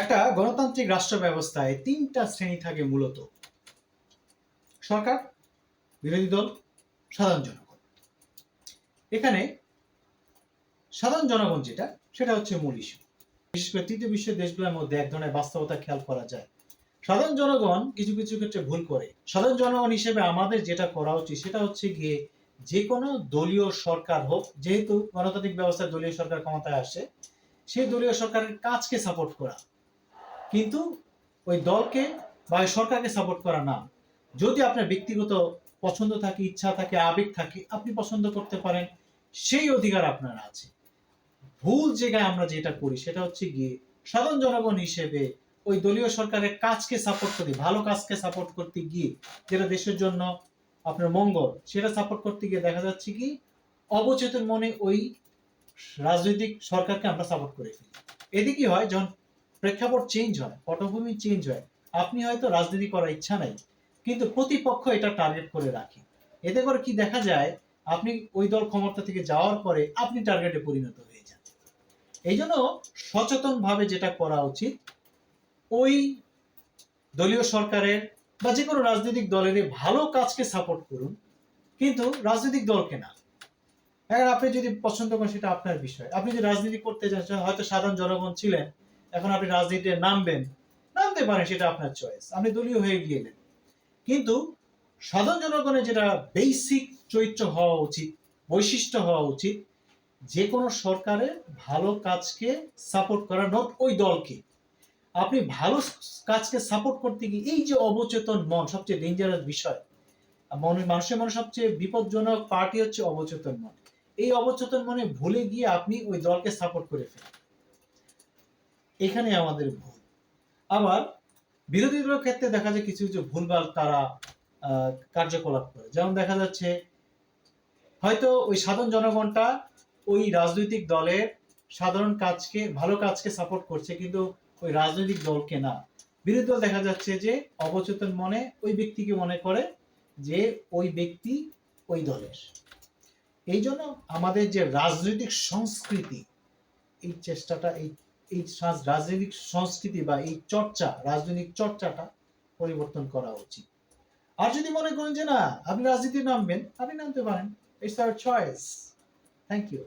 একটা গণতান্ত্রিক রাষ্ট্র ব্যবস্থায় তিনটা শ্রেণি থাকে মূলত। সরকার, বিরোধী দল, সাধারণ জনগণ। এখানে সাধারণ জনগণ যেটা, সেটা হচ্ছে মূল ইস্যু বিশেষ করে তৃতীয় বিশ্বের দেশগুলোর মধ্যে এক ধরনের বাস্তবতা খেয়াল করা যায়। সাধারণ জনগণ কিছু কিছু ক্ষেত্রে ভুল করে। সাধারণ জনগণ হিসেবে আমাদের যেটা করা উচিত, সেটা হচ্ছে গিয়ে যে কোনো দলীয় সরকার হোক, যেহেতু গণতান্ত্রিক ব্যবস্থায় দলীয় সরকার ক্ষমতায় আসে, সেই দলীয় সরকারের কাজকে সাপোর্ট করা। কিন্তু ওই দলকে বা ওই সরকারকে সাপোর্ট করা না। যদি আপনার ব্যক্তিগত পছন্দ থাকে, ইচ্ছা থাকে, আবেগ থাকে, আপনি পছন্দ করতে পারেন, সেই অধিকার আপনার আছে। ভুল জায়গায় আমরা যেটা করি, সেটা হচ্ছে গিয়ে সাধারণ জনগণ হিসেবে ওই দলীয় সরকারের কাজকে সাপোর্ট করি, ভালো কাজকে সাপোর্ট করতে গিয়ে, যেটা দেশের জন্য আপনার মঙ্গল, সেটা সাপোর্ট করতে গিয়ে দেখা যাচ্ছে কি, অবচেতন মনে ওই রাজনৈতিক সরকারকে আমরা সাপোর্ট করে ফেলি। এতে কি হয়, যখন প্রেক্ষাপট চেঞ্জ হয়, পটভূমি চেঞ্জ হয়। আপনি হয়তো রাজনীতি করার ইচ্ছা নাই, কিন্তু প্রতিপক্ষ এটা টার্গেট করে রাখে। এতে করে কি দেখা যায়, আপনি ওই দল ক্ষমতা থেকে যাওয়ার পরে আপনি টার্গেটে পরিণত হয়ে যান। এই জন্য সচেতন ভাবে যেটা করা উচিত, ওই দলীয় সরকারের বা যে কোনো রাজনৈতিক দলের ভালো কাজকে সাপোর্ট করুন, কিন্তু রাজনৈতিক দলকে না। আপনি যদি পছন্দ করেন সেটা আপনার বিষয়। আপনি যদি রাজনীতি করতে চান, হয়তো সাধারণ জনগণ ছিলেন এখন আপনি রাজনীতিতে নামবেন, নামতে পারেন সেটা আপনার চয়েস আপনি দলীয় হয়ে গিয়েলেন কিন্তু সাধারণ জনগণের যেটা বেসিক চরিত্র হওয়া উচিত, বৈশিষ্ট্য হওয়া উচিত, যে কোনো সরকারের ভালো কাজকে সাপোর্ট করা নট ওই দলকে। আপনি ভালো কাজকে সাপোর্ট করতে গিয়ে এই যে অবচেতন মন, সবচেয়ে ডেঞ্জারাস বিষয়, মন- মানুষের মনে সবচেয়ে বিপজ্জনক পার্টি হচ্ছে অবচেতন মন। এই অবচেতন মনে ভুলে গিয়ে আপনি ওই দলকে সাপোর্ট করে ফেলেন। এখানে আমাদের ভুল। আবার বিরোধী দলের ক্ষেত্রে দেখা যায় কিছু কিছু ভুলভাল তারা কার্যকলাপ করে। যেমন দেখা যাচ্ছে, হয়তো ওই সাধারণ জনগণটা ওই রাজনৈতিক দলের সাধারণ কাজকে, ভালো কাজকে সাপোর্ট করছে, কিন্তু ওই রাজনৈতিক দলকে না। বিরোধী দল দেখা যাচ্ছে যে অবচেতন মনে ওই ব্যক্তিকে মনে করে যে ওই ব্যক্তি ওই দলের। এই জন্য আমাদের যে রাজনৈতিক সংস্কৃতি, এই চেষ্টাটা, এই এই রাজনৈতিক সংস্কৃতি বা এই চর্চা, রাজনৈতিক চর্চাটা পরিবর্তন করা উচিত। আর যদি মনে করেন যে না, আপনি রাজনীতি নামবেন, আপনি নামতে পারেন। It's our choice thank you